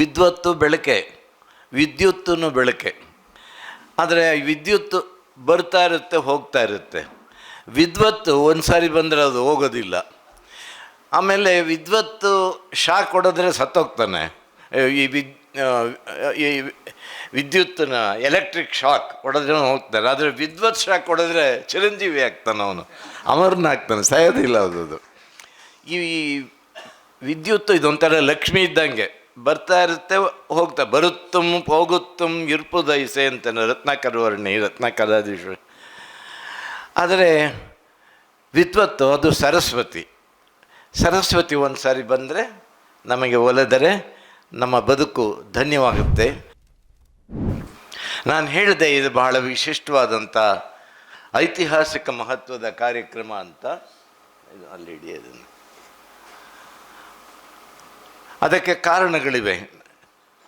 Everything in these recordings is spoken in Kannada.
ವಿದ್ವತ್ತು ಬೆಳಕೆ ವಿದ್ಯುತ್ತೂ ಬೆಳಕೆ. ಆದರೆ ವಿದ್ಯುತ್ ಬರ್ತಾ ಇರುತ್ತೆ, ಹೋಗ್ತಾ ಇರುತ್ತೆ. ವಿದ್ವತ್ತು ಒಂದು ಸಾರಿ ಬಂದರೆ ಅದು ಹೋಗೋದಿಲ್ಲ. ಆಮೇಲೆ ವಿದ್ವತ್ತು ಶಾಕ್ ಹೊಡೆದ್ರೆ ಸತ್ತೋಗ್ತಾನೆ. ಈ ವಿದ್ ಈ ವಿದ್ಯುತ್ತಿನ ಎಲೆಕ್ಟ್ರಿಕ್ ಶಾಕ್ ಹೊಡೆದ್ರೆ ಹೋಗ್ತಾರೆ ಆದರೆ ವಿದ್ವತ್ ಶಾಕ್ ಹೊಡೆದ್ರೆ ಚಿರಂಜೀವಿ ಆಗ್ತಾನೆ ಅವನು. ಅಮರನ ಆಗ್ತಾನೆ, ಸಾಯೋದಿಲ್ಲ ಅದು. ಈ ವಿದ್ಯುತ್ತು ಇದೊಂಥರ ಲಕ್ಷ್ಮಿ ಇದ್ದಂಗೆ. ಬರ್ತಾ ಇರುತ್ತೆ, ಹೋಗ್ತಾ ಬರುತ್ತಮ್ ಹೋಗುತ್ತಮ್ ಇರ್ಪುದೈಸೆ ಅಂತಾನೆ ರತ್ನಾಕರ ವರ್ಣಿ ರತ್ನಾಕರಾದೀಶ್ವರ ಆದರೆ ವಿದ್ವತ್ತು, ಅದು ಸರಸ್ವತಿ. ಸರಸ್ವತಿ ಒಂದು ಸಾರಿ ಬಂದರೆ ನಮಗೆ ಒಲೆದರೆ ನಮ್ಮ ಬದುಕು ಧನ್ಯವಾಗುತ್ತೆ. ನಾನು ಹೇಳಿದೆ, ಇದು ಬಹಳ ವಿಶಿಷ್ಟವಾದಂಥ ಐತಿಹಾಸಿಕ ಮಹತ್ವದ ಕಾರ್ಯಕ್ರಮ ಅಂತ. ಇದು ಅಲ್ಲಿ ಹಿಡಿಯೋದನ್ನು ಅದಕ್ಕೆ ಕಾರಣಗಳಿವೆ.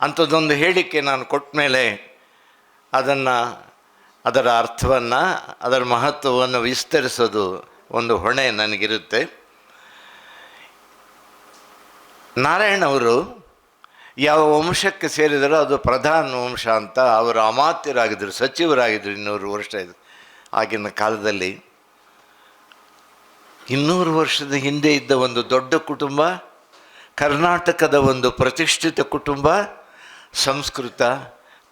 ಅಂಥದ್ದೊಂದು ಹೇಳಿಕೆ ನಾನು ಕೊಟ್ಟ ಮೇಲೆ ಅದನ್ನು, ಅದರ ಅರ್ಥವನ್ನು, ಅದರ ಮಹತ್ವವನ್ನು ವಿಸ್ತರಿಸೋದು ಒಂದು ಹೊಣೆ ನನಗಿರುತ್ತೆ. ನಾರಾಯಣವರು ಯಾವ ವಂಶಕ್ಕೆ ಸೇರಿದರೋ ಅದು ಪ್ರಧಾನ ವಂಶ ಅಂತ ಅವರು ಅಮಾತ್ಯರಾಗಿದ್ದರು ಸಚಿವರಾಗಿದ್ದರು ಇನ್ನೂರು ವರ್ಷ ಇದು ಆಗಿನ ಕಾಲದಲ್ಲಿ. ಇನ್ನೂರು ವರ್ಷದ ಹಿಂದೆ ಇದ್ದ ಒಂದು ದೊಡ್ಡ ಕುಟುಂಬ ಕರ್ನಾಟಕದ ಒಂದು ಪ್ರತಿಷ್ಠಿತ ಕುಟುಂಬ, ಸಂಸ್ಕೃತ,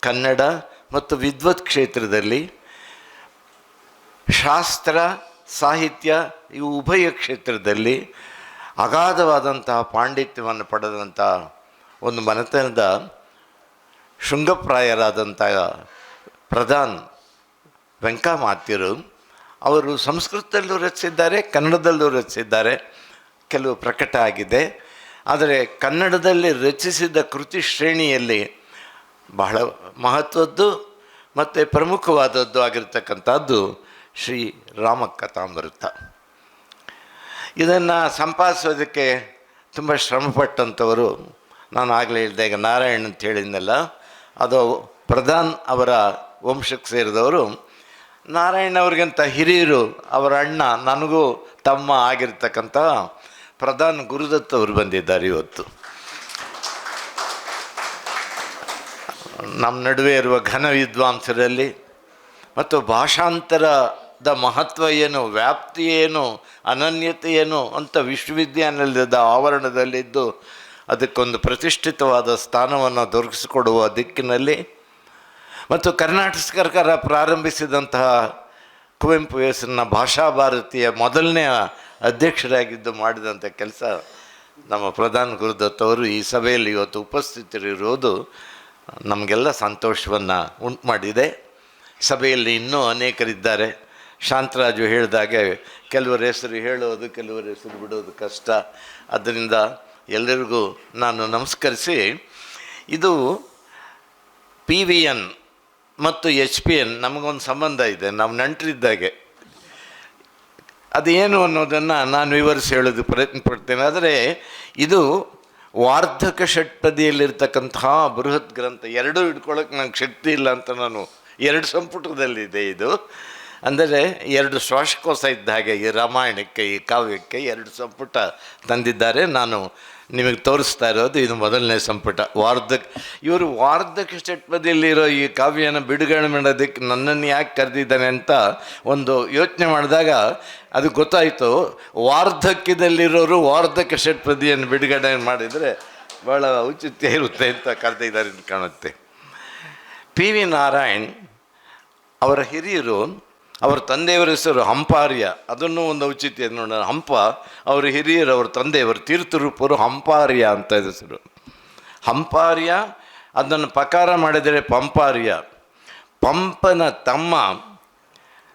ಕನ್ನಡ ಮತ್ತು ವಿದ್ವತ್ ಕ್ಷೇತ್ರದಲ್ಲಿ ಶಾಸ್ತ್ರ, ಸಾಹಿತ್ಯ ಇವು ಉಭಯ ಕ್ಷೇತ್ರದಲ್ಲಿ ಅಗಾಧವಾದಂತಹ ಪಾಂಡಿತ್ಯವನ್ನು ಪಡೆದಂಥ ಒಂದು ಮನೆತನದ ಶೃಂಗಪ್ರಾಯರಾದಂಥ ಪ್ರಧಾನ್ ವೆಂಕಮಾತ್ಯರು. ಅವರು ಸಂಸ್ಕೃತದಲ್ಲೂ ರಚಿಸಿದ್ದಾರೆ, ಕನ್ನಡದಲ್ಲೂ ರಚಿಸಿದ್ದಾರೆ. ಕೆಲವು ಪ್ರಕಟ ಆಗಿದೆ. ಆದರೆ ಕನ್ನಡದಲ್ಲಿ ರಚಿಸಿದ ಕೃತಿ ಶ್ರೇಣಿಯಲ್ಲಿ ಬಹಳ ಮಹತ್ವದ್ದು ಮತ್ತು ಪ್ರಮುಖವಾದದ್ದು ಆಗಿರ್ತಕ್ಕಂಥದ್ದು ಶ್ರೀ ರಾಮಕಥಾಮೃತ ಇದನ್ನು ಸಂಪಾದಿಸೋದಕ್ಕೆ ತುಂಬ ಶ್ರಮಪಟ್ಟಂಥವರು, ನಾನು ಆಗಲೇ ಹೇಳಿದೆ, ಈಗ ನಾರಾಯಣ್ ಅಂತ ಹೇಳಿದ್ನಲ್ಲ, ಅದು ಪ್ರಧಾನ್ ಅವರ ವಂಶಕ್ಕೆ ಸೇರಿದವರು. ನಾರಾಯಣ್ ಅವ್ರಿಗಿಂತ ಹಿರಿಯರು ಅವರ ಅಣ್ಣ, ನನಗೂ ತಮ್ಮ ಆಗಿರ್ತಕ್ಕಂಥ ಪ್ರಧಾನ್ ಗುರುದತ್ ಅವರು ಬಂದಿದ್ದಾರೆ ಇವತ್ತು. ನಮ್ಮ ನಡುವೆ ಇರುವ ಘನ ವಿದ್ವಾಂಸರಲ್ಲಿ ಮತ್ತು ಭಾಷಾಂತರದ ಮಹತ್ವ ಏನು, ವ್ಯಾಪ್ತಿ ಏನು, ಅನನ್ಯತೆ ಏನು ಅಂತ ವಿಶ್ವವಿದ್ಯಾನಿಲಯದ ಆವರಣದಲ್ಲಿದ್ದು ಅದಕ್ಕೊಂದು ಪ್ರತಿಷ್ಠಿತವಾದ ಸ್ಥಾನವನ್ನು ದೊರಕಿಸಿಕೊಡುವ ದಿಕ್ಕಿನಲ್ಲಿ ಮತ್ತು ಕರ್ನಾಟಕ ಸರ್ಕಾರ ಪ್ರಾರಂಭಿಸಿದಂತಹ ಕುವೆಂಪು ಹೆಸರಿನ ಭಾಷಾ ಭಾರತೀಯ ಮೊದಲನೇ ಅಧ್ಯಕ್ಷರಾಗಿದ್ದು ಮಾಡಿದಂಥ ಕೆಲಸ ನಮ್ಮ ಪ್ರಧಾನ ಗುರುದತ್ ಅವರು ಈ ಸಭೆಯಲ್ಲಿ ಇವತ್ತು ಉಪಸ್ಥಿತರಿರುವುದು ನಮಗೆಲ್ಲ ಸಂತೋಷವನ್ನು ಉಂಟು ಮಾಡಿದೆ. ಸಭೆಯಲ್ಲಿ ಇನ್ನೂ ಅನೇಕರಿದ್ದಾರೆ. ಶಾಂತರಾಜು ಹೇಳಿದಾಗೆ ಕೆಲವರ ಹೆಸರು ಹೇಳೋದು, ಕೆಲವರ ಹೆಸರು ಬಿಡೋದು ಕಷ್ಟ. ಅದರಿಂದ ಎಲ್ಲರಿಗೂ ನಾನು ನಮಸ್ಕರಿಸಿ, ಇದು ಪಿ ವಿ ಎನ್ ಮತ್ತು ಎಚ್ ಪಿ ಎನ್ ನಮಗೊಂದು ಸಂಬಂಧ ಇದೆ. ನಾವು ನಂಟರಿದ್ದಾಗೆ ಅದೇನು ಅನ್ನೋದನ್ನು ನಾನು ವಿವರಿಸಿ ಹೇಳೋದು ಪ್ರಯತ್ನ ಪಡ್ತೇನೆ. ಆದರೆ ಇದು ವಾರ್ಧಕ ಷಟ್ಪದಿಯಲ್ಲಿರ್ತಕ್ಕಂತಹ ಬೃಹತ್ ಗ್ರಂಥ, ಎರಡೂ ಇಟ್ಕೊಳ್ಳೋಕೆ ನಂಗೆ ಶಕ್ತಿ ಇಲ್ಲ ಅಂತ ನಾನು ಎರಡು ಸಂಪುಟದಲ್ಲಿದೆ ಇದು. ಅಂದರೆ ಎರಡು ಶ್ವಾಸಕೋಶ ಇದ್ದ ಹಾಗೆ ಈ ರಾಮಾಯಣಕ್ಕೆ, ಈ ಕಾವ್ಯಕ್ಕೆ ಎರಡು ಸಂಪುಟ ತಂದಿದ್ದಾರೆ. ನಾನು ನಿಮಗೆ ತೋರಿಸ್ತಾ ಇರೋದು ಇದು ಮೊದಲನೇ ಸಂಪುಟ. ವಾರ್ಧಕ್, ಇವರು ವಾರ್ಧಕ ಷಟ್ಪದಿಯಲ್ಲಿರೋ ಈ ಕಾವ್ಯನ ಬಿಡುಗಡೆ ಮಾಡೋದಕ್ಕೆ ನನ್ನನ್ನು ಯಾಕೆ ಕರೆದಿದ್ದಾನೆ ಅಂತ ಒಂದು ಯೋಚನೆ ಮಾಡಿದಾಗ ಅದು ಗೊತ್ತಾಯಿತು. ವಾರ್ಧಕ್ಯದಲ್ಲಿರೋರು ವಾರ್ಧಕ ಷಟ್ಪದಿಯನ್ನು ಬಿಡುಗಡೆ ಮಾಡಿದರೆ ಭಾಳ ಔಚಿತ್ಯ ಇರುತ್ತೆ ಅಂತ ಕರೆದಿದ್ದಾರೆ ಅಂತ ಕಾಣುತ್ತೆ. ಪಿ ವಿ ನಾರಾಯಣ್ ಅವರ ಹಿರಿಯರು ಅವರ ತಂದೆಯವರ ಹೆಸರು ಹಂಪಾರ್ಯ. ಅದನ್ನು ಒಂದು ಔಚಿತ್ಯ ನೋಡೋಣ ಹಂಪ, ಅವರ ಹಿರಿಯರು ಅವರ ತಂದೆಯವರು ತೀರ್ಥರೂಪರು ಹಂಪಾರ್ಯ ಅಂತ ಹೆಸರು. ಹಂಪಾರ್ಯ, ಅದನ್ನು ಪಕಾರ ಮಾಡಿದರೆ ಪಂಪಾರ್ಯ. ಪಂಪನ ತಮ್ಮ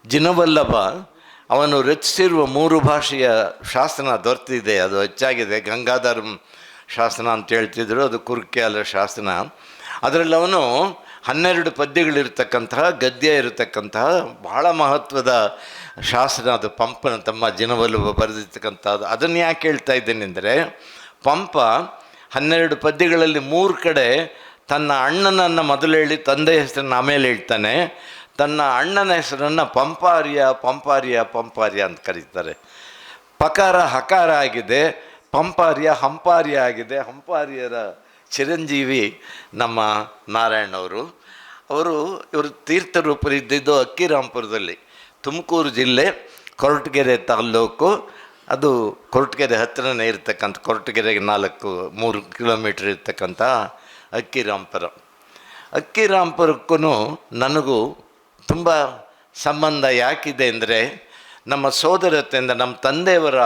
ಜಿನವಲ್ಲಭ, ಅವನು ರಚಿಸಿರುವ ಮೂರು ಭಾಷೆಯ ಶಾಸನ ದೊರೆತಿದೆ. ಅದು ಹೆಚ್ಚಾಗಿದೆ. ಗಂಗಾಧರಂ ಶಾಸನ ಅಂತ ಹೇಳ್ತಿದ್ರು. ಅದು ಕುರ್ಕ್ಯಾಲ ಶಾಸನ. ಅದರಲ್ಲಿ ಅವನು ಹನ್ನೆರಡು ಪದ್ಯಗಳಿರ್ತಕ್ಕಂತಹ, ಗದ್ಯ ಇರತಕ್ಕಂತಹ ಬಹಳ ಮಹತ್ವದ ಶಾಸನ ಅದು ಪಂಪನ ತಮ್ಮ ಜಿನವಲ್ಲಭ ಬರೆದಿರ್ತಕ್ಕಂಥದ್ದು. ಅದನ್ನು ಯಾಕೆ ಹೇಳ್ತಾ ಇದ್ದೇನೆ ಅಂದರೆ ಪಂಪ ಹನ್ನೆರಡು ಪದ್ಯಗಳಲ್ಲಿ ಮೂರು ಕಡೆ ತನ್ನ ಅಣ್ಣನನ್ನು ಮೊದಲು ಹೇಳಿ ತಂದೆ ಹೆಸರನ್ನು ಆಮೇಲೆ ಹೇಳ್ತಾನೆ. ತನ್ನ ಅಣ್ಣನ ಹೆಸರನ್ನು ಪಂಪಾರ್ಯ ಪಂಪಾರ್ಯ ಪಂಪಾರ್ಯ ಅಂತ ಕರೀತಾರೆ. ಪಕಾರ ಹಕಾರ ಆಗಿದೆ, ಪಂಪಾರ್ಯ, ಹಂಪಾರ್ಯ ಆಗಿದೆ, ಹಂಪಾರ್ಯರ ಚಿರಂಜೀವಿ ನಮ್ಮ ನಾರಾಯಣವರು ಅವರು ಇವರು ತೀರ್ಥರೂಪರು ಇದ್ದಿದ್ದು ಅಕ್ಕಿರಾಂಪುರದಲ್ಲಿ, ತುಮಕೂರು ಜಿಲ್ಲೆ ಕೊರಟಗೆರೆ ತಾಲ್ಲೂಕು. ಅದು ಕೊರಟಗೆರೆ ಹತ್ತಿರನೇ ಇರತಕ್ಕಂಥ, ಕೊರಟಗೆರೆಗೆ ನಾಲ್ಕು, ಮೂರು ಕಿಲೋಮೀಟ್ರ್ ಇರ್ತಕ್ಕಂಥ ಅಕ್ಕಿರಾಂಪುರ. ಅಕ್ಕಿರಾಂಪುರಕ್ಕೂ ನನಗೂ ತುಂಬ ಸಂಬಂಧ ಯಾಕಿದೆ ಅಂದರೆ, ನಮ್ಮ ಸೋದರತೆಯಿಂದ ನಮ್ಮ ತಂದೆಯವರ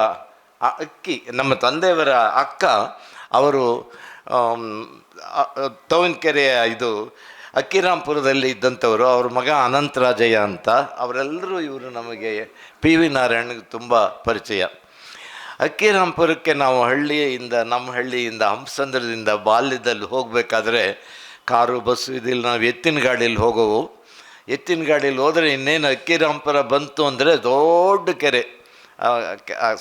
ಅಕ್ಕಿ, ನಮ್ಮ ತಂದೆಯವರ ಅಕ್ಕ, ಅವರು ತವನ್ಕೆರೆಯ ಇದು ಅಕ್ಕಿರಾಂಪುರದಲ್ಲಿ ಇದ್ದಂಥವರು, ಅವ್ರ ಮಗ ಅನಂತರಾಜಯ್ಯ ಅಂತ, ಅವರೆಲ್ಲರೂ ಇವರು ನಮಗೆ ಪಿ ವಿ ನಾರಾಯಣಗೆ ತುಂಬ ಪರಿಚಯ. ಅಕ್ಕಿರಾಂಪುರಕ್ಕೆ ನಾವು ಹಳ್ಳಿಯಿಂದ, ನಮ್ಮ ಹಳ್ಳಿಯಿಂದ ಹಂಸಂದ್ರದಿಂದ ಬಾಲ್ಯದಲ್ಲಿ ಹೋಗಬೇಕಾದ್ರೆ ಕಾರು, ಬಸ್ಸು ಇದಿಲ್ಲ ನಾವು ಎತ್ತಿನ ಗಾಡೀಲಿ ಹೋಗೋವು. ಎತ್ತಿನ ಗಾಡೀಲಿ ಹೋದರೆ ಇನ್ನೇನು ಅಕ್ಕಿರಾಂಪುರ ಬಂತು ಅಂದರೆ ದೊಡ್ಡ ಕೆರೆ.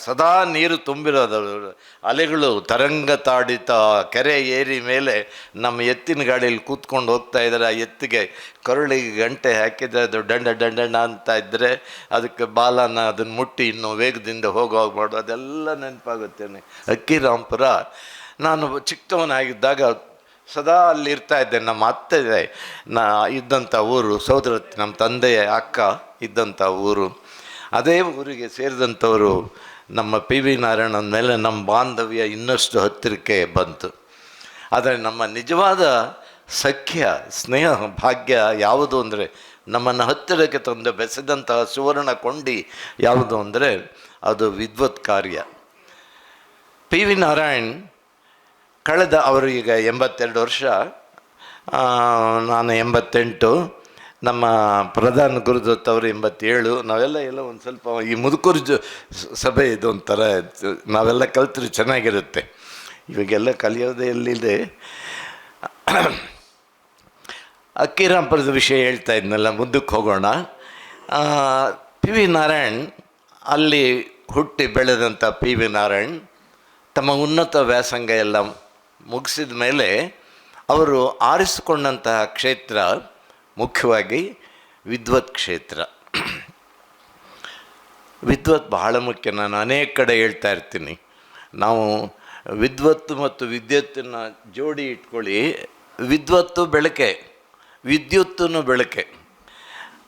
ಸದಾ ನೀರು ತುಂಬಿರೋದು ಅಲೆಗಳು ತರಂಗ ತಾಡಿತ, ಕೆರೆ ಏರಿ ಮೇಲೆ ನಮ್ಮ ಎತ್ತಿನ ಗಾಡಿಯಲ್ಲಿ ಕೂತ್ಕೊಂಡು ಹೋಗ್ತಾ ಇದ್ದಾರೆ. ಆ ಎತ್ತಿಗೆ ಕರುಳಿಗೆ ಗಂಟೆ ಹಾಕಿದರೆ ಅದು ಡಂಡ ಡಂಡ ಅಂತ ಇದ್ದರೆ ಅದಕ್ಕೆ ಬಾಲನ ಅದನ್ನು ಮುಟ್ಟಿ ಇನ್ನೂ ವೇಗದಿಂದ ಹೋಗೋ ಹೋಗ್ಬಾರ್ದು ಅದೆಲ್ಲ ಅಕ್ಕಿ ಅಕ್ಕಿರಾಂಪುರ ನಾನು ಚಿಕ್ಕವನಾಗಿದ್ದಾಗ ಸದಾ ಅಲ್ಲಿ ಇರ್ತಾ ಇದ್ದೆ. ನಮ್ಮ ಅತ್ತೆ, ನಾ ಇದ್ದಂಥ ಊರು ಸೋದರತ್ತೆ, ನಮ್ಮ ತಂದೆಯ ಅಕ್ಕ ಇದ್ದಂಥ ಊರು. ಅದೇ ಊರಿಗೆ ಸೇರಿದಂಥವರು ನಮ್ಮ ಪಿ ವಿ ನಾರಾಯಣನ ಮೇಲೆ ನಮ್ಮ ಬಾಂಧವ್ಯ ಇನ್ನಷ್ಟು ಹತ್ತಿರಕ್ಕೆ ಬಂತು. ಆದರೆ ನಮ್ಮ ನಿಜವಾದ ಸಖ್ಯ, ಸ್ನೇಹ, ಭಾಗ್ಯ ಯಾವುದು ಅಂದರೆ ನಮ್ಮನ್ನು ಹತ್ತಿರಕ್ಕೆ ತಂದು ಬೆಸೆದಂತಹ ಸುವರ್ಣ ಕೊಂಡಿ ಯಾವುದು ಅಂದರೆ ಅದು ವಿದ್ವತ್ ಕಾರ್ಯ. ಪಿ ವಿ ನಾರಾಯಣ್ ಕಳೆದ ಈಗ ಎಂಬತ್ತೆರಡು ವರ್ಷ ನಾನು ಎಂಬತ್ತೆಂಟು ನಮ್ಮ ಪ್ರಧಾನ ಗುರುದತ್ ಅವರು ಎಂಬತ್ತೇಳು, ನಾವೆಲ್ಲ ಎಲ್ಲ ಒಂದು ಸ್ವಲ್ಪ ಈ ಮುದುಕೂರು ಜ, ಸಭೆ ಇದು ಒಂಥರ, ನಾವೆಲ್ಲ ಕಲ್ತರು ಚೆನ್ನಾಗಿರುತ್ತೆ. ಇವಾಗೆಲ್ಲ ಕಲಿಯೋದೇ ಎಲ್ಲಿದೆ ಅಕ್ಕಿರಾಂಪುರದ ವಿಷಯ ಹೇಳ್ತಾ ಇದ್ನಲ್ಲ, ಮುದ್ದಕ್ಕೆ ಹೋಗೋಣ. ಪಿ ವಿ ನಾರಾಯಣ್ ಅಲ್ಲಿ ಹುಟ್ಟಿ ಬೆಳೆದಂಥ ಪಿ ವಿ ನಾರಾಯಣ್, ತಮ್ಮ ಉನ್ನತ ವ್ಯಾಸಂಗ ಎಲ್ಲ ಮುಗಿಸಿದ ಮೇಲೆ ಅವರು ಆರಿಸಿಕೊಂಡಂತಹ ಕ್ಷೇತ್ರ ಮುಖ್ಯವಾಗಿ ವಿದ್ವತ್ ಕ್ಷೇತ್ರ. ವಿದ್ವತ್ ಬಹಳ ಮುಖ್ಯ. ನಾನು ಅನೇಕ ಕಡೆ ಹೇಳ್ತಾ ಇರ್ತೀನಿ. ನಾವು ವಿದ್ವತ್ತು ಮತ್ತು ವಿದ್ಯುತ್ತನ್ನು ಜೋಡಿ ಇಟ್ಕೊಳ್ಳಿ. ವಿದ್ವತ್ತು ಬೆಳಕೆ ವಿದ್ಯುತ್ತೂ ಬೆಳಕೆ.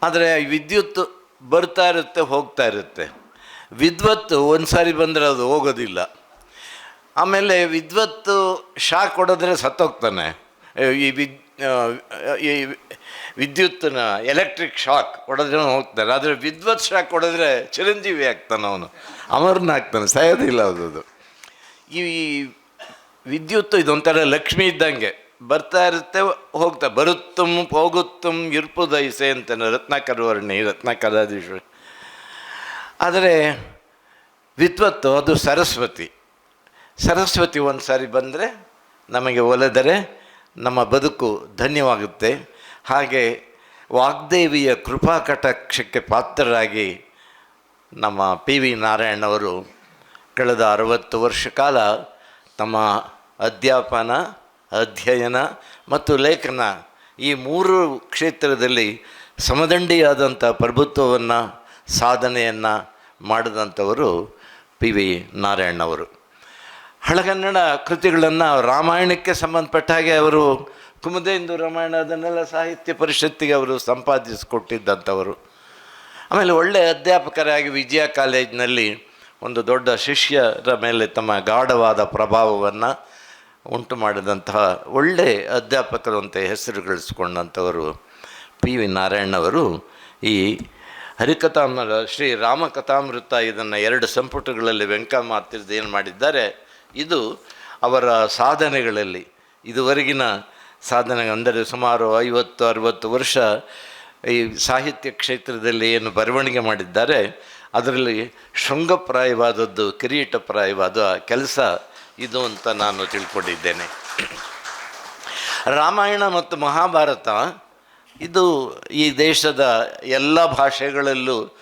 ಆದರೆ ವಿದ್ಯುತ್ ಬರ್ತಾ ಇರುತ್ತೆ, ಹೋಗ್ತಾ ಇರುತ್ತೆ. ವಿದ್ವತ್ತು ಒಂದು ಸಾರಿ ಬಂದರೆ ಅದು ಹೋಗೋದಿಲ್ಲ. ಆಮೇಲೆ ವಿದ್ವತ್ತು ಶಾಕ್ ಹೊಡೆದ್ರೆ ಸತ್ತೋಗ್ತಾನೆ. ಈ ವಿದ್ ಈ ವಿದ್ಯುತ್ತಿನ ಎಲೆಕ್ಟ್ರಿಕ್ ಶಾಕ್ ಹೊಡೆದ್ರೆ ಹೋಗ್ತಾರೆ ಆದರೆ ವಿದ್ವತ್ ಶಾಕ್ ಹೊಡೆದ್ರೆ ಚಿರಂಜೀವಿ ಆಗ್ತಾನೆ ಅವನು. ಅಮರನ ಆಗ್ತಾನೆ ಸಾಯೋದಿಲ್ಲ ಅದು ಈ ವಿದ್ಯುತ್ ಇದೊಂಥರ ಲಕ್ಷ್ಮಿ ಇದ್ದಂಗೆ. ಬರ್ತಾ ಇರುತ್ತೆ, ಹೋಗ್ತಾ. ಬರುತ್ತಮ್ ಹೋಗುತ್ತಮ್ ಇರ್ಪುದೈಸೆ ಅಂತಾನೆ ರತ್ನಾಕರ ವರ್ಣಿ ರತ್ನಾಕರಾದೀಶ್ವರಿ ಆದರೆ ವಿದ್ವತ್ತು, ಅದು ಸರಸ್ವತಿ. ಸರಸ್ವತಿ ಒಂದು ಸಾರಿ ಬಂದರೆ ನಮಗೆ ಒಲೆದರೆ ನಮ್ಮ ಬದುಕು ಧನ್ಯವಾಗುತ್ತೆ. ಹಾಗೆ ವಾಗ್ದೇವಿಯ ಕೃಪಾ ಕಟಾಕ್ಷಕ್ಕೆ ಪಾತ್ರರಾಗಿ ನಮ್ಮ ಪಿ ವಿ ನಾರಾಯಣ್ ಅವರು ಕಳೆದ ಅರವತ್ತು ವರ್ಷ ಕಾಲ ತಮ್ಮ ಅಧ್ಯಾಪನ, ಅಧ್ಯಯನ ಮತ್ತು ಲೇಖನ ಈ ಮೂರು ಕ್ಷೇತ್ರದಲ್ಲಿ ಸಮದಂಡಿಯಾದಂಥ ಪ್ರಭುತ್ವವನ್ನು, ಸಾಧನೆಯನ್ನು ಮಾಡಿದಂಥವರು ಪಿ ವಿ ನಾರಾಯಣ್ ಅವರು. ಹಳಗನ್ನಡ ಕೃತಿಗಳನ್ನು ರಾಮಾಯಣಕ್ಕೆ ಸಂಬಂಧಪಟ್ಟ ಹಾಗೆ ಅವರು ಕುಮುದೇಂದು ರಾಮಾಯಣ ಅದನ್ನೆಲ್ಲ ಸಾಹಿತ್ಯ ಪರಿಷತ್ತಿಗೆ ಅವರು ಸಂಪಾದಿಸಿಕೊಟ್ಟಿದ್ದಂಥವರು. ಆಮೇಲೆ ಒಳ್ಳೆಯ ಅಧ್ಯಾಪಕರಾಗಿ ವಿಜಯ ಕಾಲೇಜಿನಲ್ಲಿ ಒಂದು ದೊಡ್ಡ ಶಿಷ್ಯರ ಮೇಲೆ ತಮ್ಮ ಗಾಢವಾದ ಪ್ರಭಾವವನ್ನು ಉಂಟು ಮಾಡಿದಂತಹ ಒಳ್ಳೆಯ ಅಧ್ಯಾಪಕರು ಅಂತ ಹೆಸರು ಗಳಿಸ್ಕೊಂಡಂಥವರು ಪಿ ವಿ ನಾರಾಯಣವರು ಈ ಹರಿಕಥಾಮ ಶ್ರೀ ರಾಮಕಥಾಮೃತ ಇದನ್ನು ಎರಡು ಸಂಪುಟಗಳಲ್ಲಿ ವೆಂಕಮಾರ್ತಿರ್ದು ಏನು ಮಾಡಿದ್ದಾರೆ? ಇದು ಅವರ ಸಾಧನೆಗಳಲ್ಲಿ ಇದುವರೆಗಿನ ಸಾಧನೆ ಅಂದರೆ ಸುಮಾರು ಐವತ್ತು, ಅರುವತ್ತು ವರ್ಷ ಈ ಸಾಹಿತ್ಯ ಕ್ಷೇತ್ರದಲ್ಲಿ ಏನು ಬರವಣಿಗೆ ಮಾಡಿದ್ದಾರೆ. ಅದರಲ್ಲಿ ಶೃಂಗಪ್ರಾಯವಾದದ್ದು, ಕಿರೀಟಪ್ರಾಯವಾದ ಕೆಲಸ ಇದು ಅಂತ ನಾನು ತಿಳ್ಕೊಂಡಿದ್ದೇನೆ. ರಾಮಾಯಣ ಮತ್ತು ಮಹಾಭಾರತ ಇದು ಈ ದೇಶದ ಎಲ್ಲ ಭಾಷೆಗಳಲ್ಲೂ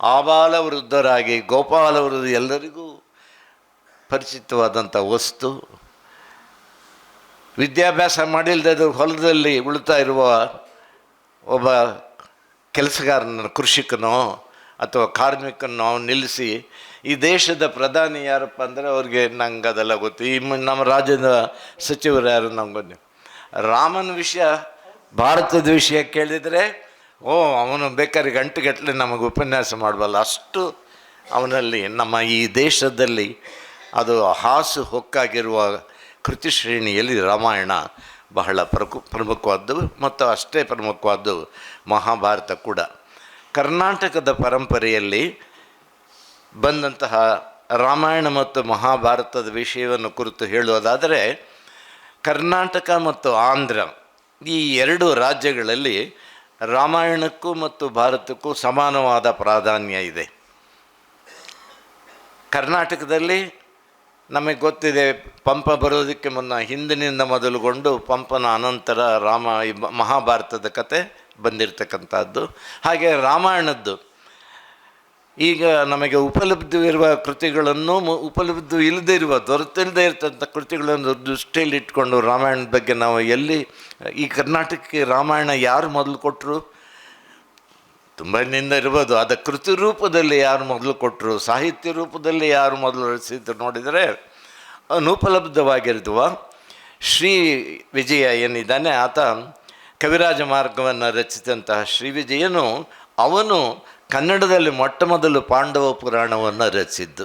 ಆಬಾಲ ವೃದ್ಧರಾಗಿ ಗೋಪಾಲ ವೃದ್ಧ ಎಲ್ಲರಿಗೂ ಪರಿಚಿತವಾದಂಥ ವಸ್ತು. ವಿದ್ಯಾಭ್ಯಾಸ ಮಾಡಿಲ್ಲದೆ ಹೊಲದಲ್ಲಿ ಉಳಿತಾ ಇರುವ ಒಬ್ಬ ಕೆಲಸಗಾರನ ಕೃಷಿಕನೋ ಅಥವಾ ಕಾರ್ಮಿಕನೋ ನಿಲ್ಲಿಸಿ ಈ ದೇಶದ ಪ್ರಧಾನಿ ಯಾರಪ್ಪ ಅಂದರೆ ಅವ್ರಿಗೆ ನಂಗೆ ಅದೆಲ್ಲ ಗೊತ್ತು. ಈ ನಮ್ಮ ರಾಜ್ಯದ ಸಚಿವರು ಯಾರು ನಂಗೆ ಗೊತ್ತು ರಾಮನ ವಿಷಯ, ಭಾರತದ ವಿಷಯ ಕೇಳಿದರೆ, ಓ, ಅವನು ಬೇಕಾದ್ರೆ ಗಂಟೆಗಟ್ಟಲೆ ನಮಗೆ ಉಪನ್ಯಾಸ ಮಾಡಬಲ್ಲ ಅಷ್ಟು ಅವನಲ್ಲಿ ನಮ್ಮ ಈ ದೇಶದಲ್ಲಿ ಅದು ಹಾಸು ಹೊಕ್ಕಾಗಿರುವ ಕೃತಿ ಶ್ರೇಣಿಯಲ್ಲಿ ರಾಮಾಯಣ ಬಹಳ ಪ್ರಕು ಪ್ರಮುಖವಾದ್ದು ಮತ್ತು ಅಷ್ಟೇ ಪ್ರಮುಖವಾದ್ದು ಮಹಾಭಾರತ ಕೂಡ. ಕರ್ನಾಟಕದ ಪರಂಪರೆಯಲ್ಲಿ ಬಂದಂತಹ ರಾಮಾಯಣ ಮತ್ತು ಮಹಾಭಾರತದ ವಿಷಯವನ್ನು ಕುರಿತು ಹೇಳುವುದಾದರೆ, ಕರ್ನಾಟಕ ಮತ್ತು ಆಂಧ್ರ ಈ ಎರಡು ರಾಜ್ಯಗಳಲ್ಲಿ ರಾಮಾಯಣಕ್ಕೂ ಮತ್ತು ಭಾರತಕ್ಕೂ ಸಮಾನವಾದ ಪ್ರಾಧಾನ್ಯ ಇದೆ. ಕರ್ನಾಟಕದಲ್ಲಿ ನಮಗೆ ಗೊತ್ತಿದೆ, ಪಂಪ ಬರೋದಕ್ಕೆ ಮುನ್ನ ಹಿಂದಿನಿಂದ ಮೊದಲುಗೊಂಡು ಪಂಪನ ಅನಂತರ ರಾಮ ಮಹಾಭಾರತದ ಕತೆ ಬಂದಿರತಕ್ಕಂಥದ್ದು. ಹಾಗೆ ರಾಮಾಯಣದ್ದು. ಈಗ ನಮಗೆ ಉಪಲಬ್ಧವಿರುವ ಕೃತಿಗಳನ್ನು ಉಪಲಬ್ಧ ಇಲ್ಲದೇ ಇರುವ, ದೊರೆತಿಲ್ಲದೆ ಇರ್ತಂಥ ಕೃತಿಗಳನ್ನು ದೃಷ್ಟಿಯಲ್ಲಿ ಇಟ್ಕೊಂಡು ರಾಮಾಯಣದ ಬಗ್ಗೆ ನಾವು ಎಲ್ಲಿ, ಈ ಕರ್ನಾಟಕಕ್ಕೆ ರಾಮಾಯಣ ಯಾರು ಮೊದಲು ಕೊಟ್ಟರು ತುಂಬ ನಿಂದ ಇರ್ಬೋದು. ಅದ ಕೃತಿ ರೂಪದಲ್ಲಿ ಯಾರು ಮೊದಲು ಕೊಟ್ಟರು ಸಾಹಿತ್ಯ ರೂಪದಲ್ಲಿ ಯಾರು ಮೊದಲು ರಚಿಸಿದ್ರು ನೋಡಿದರೆ, ಅನುಪಲಬ್ಧವಾಗಿರುವ ಶ್ರೀ ವಿಜಯ ಏನಿದ್ದಾನೆ, ಆತ ಕವಿರಾಜ ಮಾರ್ಗವನ್ನು ರಚಿಸಿದಂತಹ ಶ್ರೀ ವಿಜಯನು ಅವನು ಕನ್ನಡದಲ್ಲಿ ಮೊಟ್ಟ ಮೊದಲು ಪಾಂಡವ ಪುರಾಣವನ್ನು ರಚಿಸಿದ್ದು.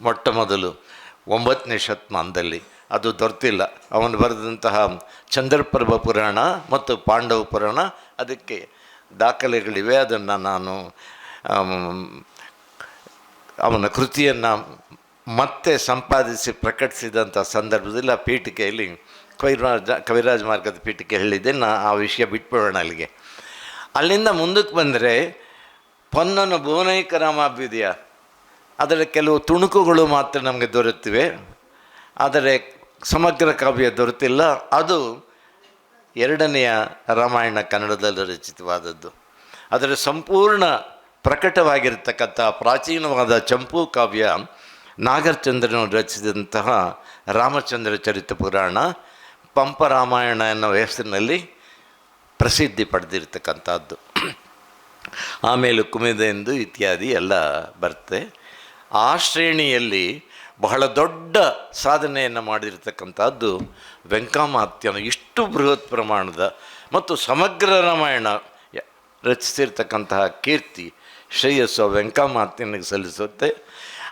ಮೊಟ್ಟ ಮೊದಲು ಒಂಬತ್ತನೇ ಶತಮಾನದಲ್ಲಿ. ಅದು ದೊರೆತಿಲ್ಲ. ಅವನು ಬರೆದಂತಹ ಚಂದ್ರಪ್ರಭ ಪುರಾಣ ಮತ್ತು ಪಾಂಡವ ಪುರಾಣ, ಅದಕ್ಕೆ ದಾಖಲೆಗಳಿವೆ. ಅದನ್ನು ನಾನು ಅವನ ಕೃತಿಯನ್ನು ಮತ್ತೆ ಸಂಪಾದಿಸಿ ಪ್ರಕಟಿಸಿದಂಥ ಸಂದರ್ಭದಲ್ಲಿ ಆ ಪೀಠಿಕೆಯಲ್ಲಿ ಕವಿರಾಜ ಕವಿರಾಜ ಮಾರ್ಗದ ಪೀಠಿಕೆ ಹೇಳಿದ್ದೆ. ನಾ ಆ ವಿಷಯ ಬಿಟ್ಬಿಡೋಣ ಅಲ್ಲಿಗೆ ಅಲ್ಲಿಂದ ಮುಂದಕ್ಕೆ ಬಂದರೆ, ಪೊನ್ನನ ಭುವನೈಕ ರಾಮಾಭ್ಯುದಯ ಅದರ ಕೆಲವು ತುಣುಕುಗಳು ಮಾತ್ರ ನಮಗೆ ದೊರೆತಿವೆ. ಆದರೆ ಸಮಗ್ರ ಕಾವ್ಯ ದೊರೆತಿಲ್ಲ. ಅದು ಎರಡನೆಯ ರಾಮಾಯಣ ಕನ್ನಡದಲ್ಲಿ ರಚಿತವಾದದ್ದು. ಅದರ ಸಂಪೂರ್ಣ ಪ್ರಕಟವಾಗಿರ್ತಕ್ಕಂಥ ಪ್ರಾಚೀನವಾದ ಚಂಪು ಕಾವ್ಯ ನಾಗರಚಂದ್ರನು ರಚಿಸಿದಂತಹ ರಾಮಚಂದ್ರ ಚರಿತ ಪುರಾಣ ಪಂಪ ರಾಮಾಯಣ ಎನ್ನುವ ಹೆಸರಿನಲ್ಲಿ ಪ್ರಸಿದ್ಧಿ ಪಡೆದಿರ್ತಕ್ಕಂಥದ್ದು. ಆಮೇಲೆ ಕುಮಿದೆಂದು ಇತ್ಯಾದಿ ಎಲ್ಲ ಬರುತ್ತೆ. ಆ ಶ್ರೇಣಿಯಲ್ಲಿ ಬಹಳ ದೊಡ್ಡ ಸಾಧನೆಯನ್ನು ಮಾಡಿರ್ತಕ್ಕಂಥದ್ದು ವೆಂಕಮಾತ್ಯನ ಇಷ್ಟು ಬೃಹತ್ ಪ್ರಮಾಣದ ಮತ್ತು ಸಮಗ್ರ ರಾಮಾಯಣ ರಚಿಸಿರ್ತಕ್ಕಂತಹ ಕೀರ್ತಿ ಶ್ರೇಯಸ್ಸು ವೆಂಕಮಾತ್ಯನಿಗೆ ಸಲ್ಲಿಸುತ್ತೆ.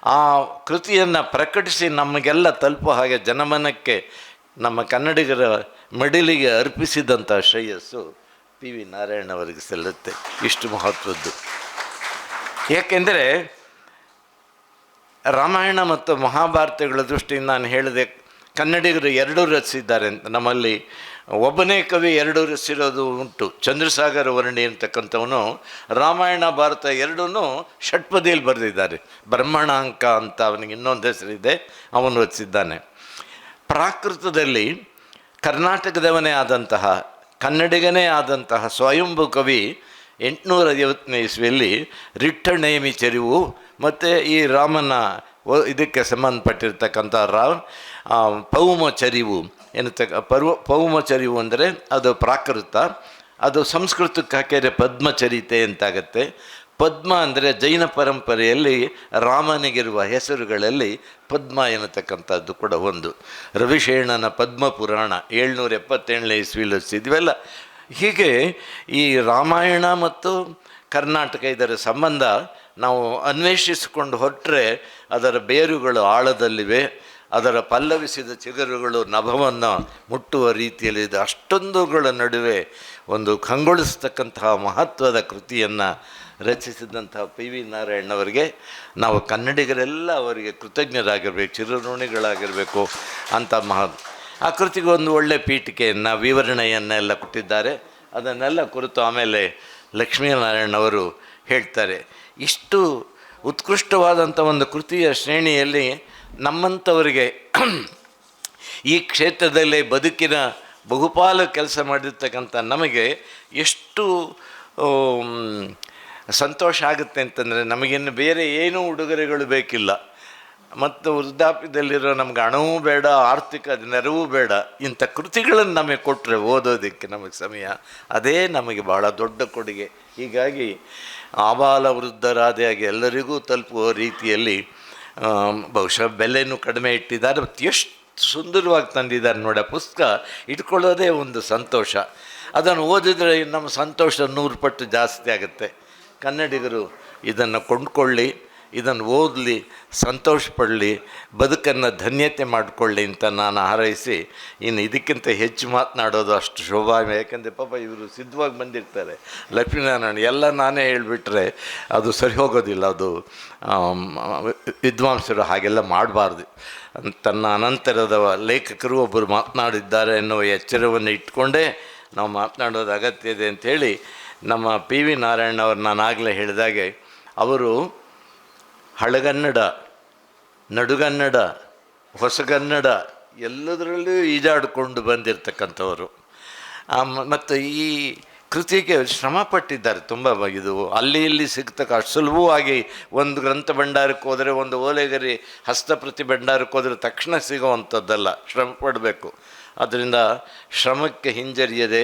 ಆ ಕೃತಿಯನ್ನು ಪ್ರಕಟಿಸಿ ನಮಗೆಲ್ಲ ತಲುಪೋ ಹಾಗೆ ಜನಮನಕ್ಕೆ ನಮ್ಮ ಕನ್ನಡಿಗರ ಮಡಿಲಿಗೆ ಅರ್ಪಿಸಿದಂಥ ಶ್ರೇಯಸ್ಸು ಪಿ ವಿ ನಾರಾಯಣವರಿಗೆ ಸಲ್ಲುತ್ತೆ. ಇಷ್ಟು ಮಹತ್ವದ್ದು. ಏಕೆಂದರೆ ರಾಮಾಯಣ ಮತ್ತು ಮಹಾಭಾರತಗಳ ದೃಷ್ಟಿಯಿಂದ ನಾನು ಹೇಳಿದೆ ಕನ್ನಡಿಗರು ಎರಡೂ ರಚಿಸಿದ್ದಾರೆ ಅಂತ ನಮ್ಮಲ್ಲಿ. ಒಬ್ಬನೇ ಕವಿ ಎರಡೂ ರಚಿಸಿರೋದು ಉಂಟು. ಚಂದ್ರಸಾಗರ ವರ್ಣಿ ಅಂತಕ್ಕಂಥವನು ರಾಮಾಯಣ, ಭಾರತ ಎರಡೂ ಷಟ್ಪದಿಯಲ್ಲಿ ಬರೆದಿದ್ದಾರೆ. ಬ್ರಹ್ಮಣಾಂಕ ಅಂತ ಅವನಿಗೆ ಇನ್ನೊಂದು ಹೆಸರಿದೆ. ಅವನು ರಚಿಸಿದ್ದಾನೆ. ಪ್ರಾಕೃತದಲ್ಲಿ ಕರ್ನಾಟಕದವನೇ ಆದಂತಹ, ಕನ್ನಡಿಗನೇ ಆದಂತಹ ಸ್ವಯಂಭು ಕವಿ ಎಂಟುನೂರ ಐವತ್ತನೇ ಇಸ್ವಿಯಲ್ಲಿ ರಿಟ್ಟಣೇಮಿ ಚೆರಿವು ಮತ್ತು ಈ ರಾಮನ ಇದಕ್ಕೆ ಸಂಬಂಧಪಟ್ಟಿರ್ತಕ್ಕಂಥ ರಾ ಆ, ಪೌಮ ಚರಿವು ಎನ್ನತಕ್ಕ ಪರ್ವ ಪೌಮ ಚರಿವು ಅಂದರೆ ಅದು ಪ್ರಾಕೃತ ಅದು ಸಂಸ್ಕೃತಕ್ಕೆ ಹಾಕಿದರೆ ಪದ್ಮಚರಿತೆ ಅಂತಾಗತ್ತೆ. ಪದ್ಮ ಅಂದರೆ ಜೈನ ಪರಂಪರೆಯಲ್ಲಿ ರಾಮನಿಗಿರುವ ಹೆಸರುಗಳಲ್ಲಿ ಪದ್ಮ ಎನ್ನತಕ್ಕಂಥದ್ದು ಕೂಡ ಒಂದು. ರವಿಶೇಣನ ಪದ್ಮ ಪುರಾಣ ಏಳ್ನೂರ ಎಪ್ಪತ್ತೇಳನೇ ಇಸ್ವಿಲಿ ರಚಿಸಿದ್ವಲ್ಲ ಹೀಗೆ ಈ ರಾಮಾಯಣ ಮತ್ತು ಕರ್ನಾಟಕ ಇದರ ಸಂಬಂಧ ನಾವು ಅನ್ವೇಷಿಸಿಕೊಂಡು ಹೊರಟ್ರೆ ಅದರ ಬೇರುಗಳು ಆಳದಲ್ಲಿವೆ. ಅದರ ಪಲ್ಲವಿಸಿದ ಚಿಗುರುಗಳು ನಭವನ್ನು ಮುಟ್ಟುವ ರೀತಿಯಲ್ಲಿದೆ ಅಷ್ಟೊಂದುಗಳ ನಡುವೆ ಒಂದು ಕಂಗೊಳಿಸ್ತಕ್ಕಂತಹ ಮಹತ್ವದ ಕೃತಿಯನ್ನು ರಚಿಸಿದಂತಹ ಪಿ ವಿ ನಾರಾಯಣವರಿಗೆ ನಾವು ಕನ್ನಡಿಗರೆಲ್ಲ ಅವರಿಗೆ ಕೃತಜ್ಞರಾಗಿರ್ಬೇಕು, ಚಿರಋಣಿಗಳಾಗಿರಬೇಕು ಅಂತ ಮಹ ಆ ಕೃತಿಗೆ ಒಂದು ಒಳ್ಳೆ ಪೀಠಿಕೆಯನ್ನು, ವಿವರಣೆಯನ್ನೆಲ್ಲ ಕೊಟ್ಟಿದ್ದಾರೆ. ಅದನ್ನೆಲ್ಲ ಕುರಿತು ಆಮೇಲೆ ಲಕ್ಷ್ಮೀನಾರಾಯಣವರು ಹೇಳ್ತಾರೆ. ಇಷ್ಟು ಉತ್ಕೃಷ್ಟವಾದಂಥ ಒಂದು ಕೃತಿಯ ಶ್ರೇಣಿಯಲ್ಲಿ ನಮ್ಮಂಥವರಿಗೆ ಈ ಕ್ಷೇತ್ರದಲ್ಲಿ ಬದುಕಿನ ಬಹುಪಾಲು ಕೆಲಸ ಮಾಡಿರ್ತಕ್ಕಂಥ ನಮಗೆ ಎಷ್ಟು ಸಂತೋಷ ಆಗುತ್ತೆ ಅಂತಂದರೆ ನಮಗಿನ್ನು ಬೇರೆ ಏನೂ ಉಡುಗೊರೆಗಳು ಬೇಕಿಲ್ಲ. ಮತ್ತು ವೃದ್ಧಾಪ್ಯದಲ್ಲಿರೋ ನಮ್ಗೆ ಹಣವೂ ಬೇಡ, ಆರ್ಥಿಕ ನೆರವು ಬೇಡ, ಇಂಥ ಕೃತಿಗಳನ್ನು ನಮಗೆ ಕೊಟ್ಟರೆ ಓದೋದಕ್ಕೆ ನಮಗೆ ಸಮಯ. ಅದೇ ನಮಗೆ ಬಹಳ ದೊಡ್ಡ ಕೊಡುಗೆ. ಹೀಗಾಗಿ ಆಬಾಲ ವೃದ್ಧರಾದೆಯಾಗಿ ಎಲ್ಲರಿಗೂ ತಲುಪುವ ರೀತಿಯಲ್ಲಿ ಬಹುಶಃ ಬೆಲೆನೂ ಕಡಿಮೆ ಇಟ್ಟಿದ್ದಾರೆ ಮತ್ತು ಎಷ್ಟು ಸುಂದರವಾಗಿ ತಂದಿದ್ದಾರೆ ನೋಡಿ ಪುಸ್ತಕ. ಇಟ್ಕೊಳ್ಳೋದೇ ಒಂದು ಸಂತೋಷ. ಅದನ್ನು ಓದಿದರೆ ನಮ್ಮ ಸಂತೋಷ ನೂರು ಪಟ್ಟು ಜಾಸ್ತಿ ಆಗುತ್ತೆ. ಕನ್ನಡಿಗರು ಇದನ್ನು ಕೊಂಡ್ಕೊಳ್ಳಿ. ಇದನ್ನು ಓದಲಿ ಸಂತೋಷ ಪಡಲಿ ಬದುಕನ್ನು ಧನ್ಯತೆ ಮಾಡಿಕೊಳ್ಳಿ ಅಂತ ನಾನು ಹಾರೈಸಿ, ಇನ್ನು ಇದಕ್ಕಿಂತ ಹೆಚ್ಚು ಮಾತನಾಡೋದು ಅಷ್ಟು ಶೋಭಾ ಯಾಕೆಂದರೆ ಪಾಪ ಇವರು ಸಿದ್ಧವಾಗಿ ಬಂದಿರ್ತಾರೆ. ಲಕ್ಷ್ಮೀನಾರಾಯಣ, ಎಲ್ಲ ನಾನೇ ಹೇಳಿಬಿಟ್ರೆ ಅದು ಸರಿ ಹೋಗೋದಿಲ್ಲ, ಅದು ವಿದ್ವಾಂಸರು ಹಾಗೆಲ್ಲ ಮಾಡಬಾರ್ದು. ತನ್ನ ಅನಂತರದ ಲೇಖಕರು ಒಬ್ಬರು ಮಾತನಾಡಿದ್ದಾರೆ ಎನ್ನುವ ಎಚ್ಚರವನ್ನು ಇಟ್ಕೊಂಡೇ ನಾವು ಮಾತನಾಡೋದು ಅಗತ್ಯ ಇದೆ ಅಂಥೇಳಿ ನಮ್ಮ ಪಿ ವಿ ನಾರಾಯಣ ಅವರು ನಾನು ಆಗಲೇ ಹೇಳಿದಾಗೆ, ಅವರು ಹಳಗನ್ನಡ, ನಡುಗನ್ನಡ, ಹೊಸಗನ್ನಡ ಎಲ್ಲದರಲ್ಲೂ ಈಜಾಡಿಕೊಂಡು ಬಂದಿರತಕ್ಕಂಥವರು. ಮತ್ತು ಈ ಕೃತಿಗೆ ಶ್ರಮ ಪಟ್ಟಿದ್ದಾರೆ ತುಂಬ ಇದು ಅಲ್ಲಿ ಇಲ್ಲಿ ಸಿಗ್ತಕ್ಕ ಅಷ್ಟು ಸುಲಭವಾಗಿ ಒಂದು ಗ್ರಂಥ ಭಂಡಾರಕ್ಕೆ ಹೋದರೆ ಒಂದು ಓಲೆಗರಿ ಹಸ್ತಪ್ರತಿ ಭಂಡಾರಕ್ಕೆ ಹೋದರೆ ತಕ್ಷಣ ಸಿಗೋವಂಥದ್ದಲ್ಲ, ಶ್ರಮ ಪಡಬೇಕು. ಅದರಿಂದ ಶ್ರಮಕ್ಕೆ ಹಿಂಜರಿಯದೆ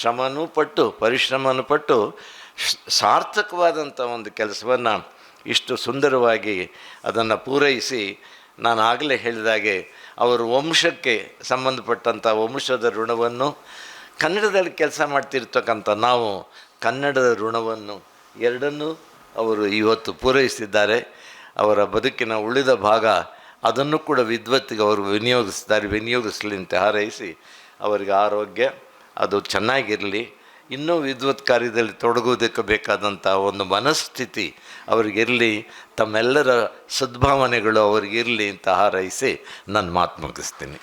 ಶ್ರಮನೂ ಪಟ್ಟು, ಪರಿಶ್ರಮನೂ ಪಟ್ಟು ಸಾರ್ಥಕವಾದಂಥ ಒಂದು ಕೆಲಸವನ್ನು ಇಷ್ಟು ಸುಂದರವಾಗಿ ಅದನ್ನು ಪೂರೈಸಿ ನಾನು ಆಗಲೇ ಹೇಳಿದಾಗೆ ಅವರ ವಂಶಕ್ಕೆ ಸಂಬಂಧಪಟ್ಟಂಥ ವಂಶದ ಋಣವನ್ನು ಕನ್ನಡದಲ್ಲಿ ಕೆಲಸ ಮಾಡ್ತಿರ್ತಕ್ಕಂಥ ನಾವು ಕನ್ನಡದ ಋಣವನ್ನು ಎರಡನ್ನೂ ಅವರು ಇವತ್ತು ಪೂರೈಸಿದ್ದಾರೆ. ಅವರ ಬದುಕಿನ ಉಳಿದ ಭಾಗ ಅದನ್ನು ಕೂಡ ವಿದ್ವತ್ತಿಗೆ ಅವರು ವಿನಿಯೋಗಿಸ್ತಾರೆ, ವಿನಿಯೋಗಿಸಲಿ ಅಂತ ಹಾರೈಸಿ ಅವರಿಗೆ ಆರೋಗ್ಯ ಅದು ಚೆನ್ನಾಗಿರಲಿ. ಇನ್ನೂ ವಿದ್ವತ್ ಕಾರ್ಯದಲ್ಲಿ ತೊಡಗುವುದಕ್ಕೆ ಬೇಕಾದಂಥ ಒಂದು ಮನಸ್ಥಿತಿ ಅವರಿಗಿರಲಿ, ತಮ್ಮೆಲ್ಲರ ಸದ್ಭಾವನೆಗಳು ಅವರಿಗಿರಲಿ ಅಂತ ಹಾರೈಸಿ ನನ್ನ ಮಾತು ಮುಗಿಸ್ತೀನಿ.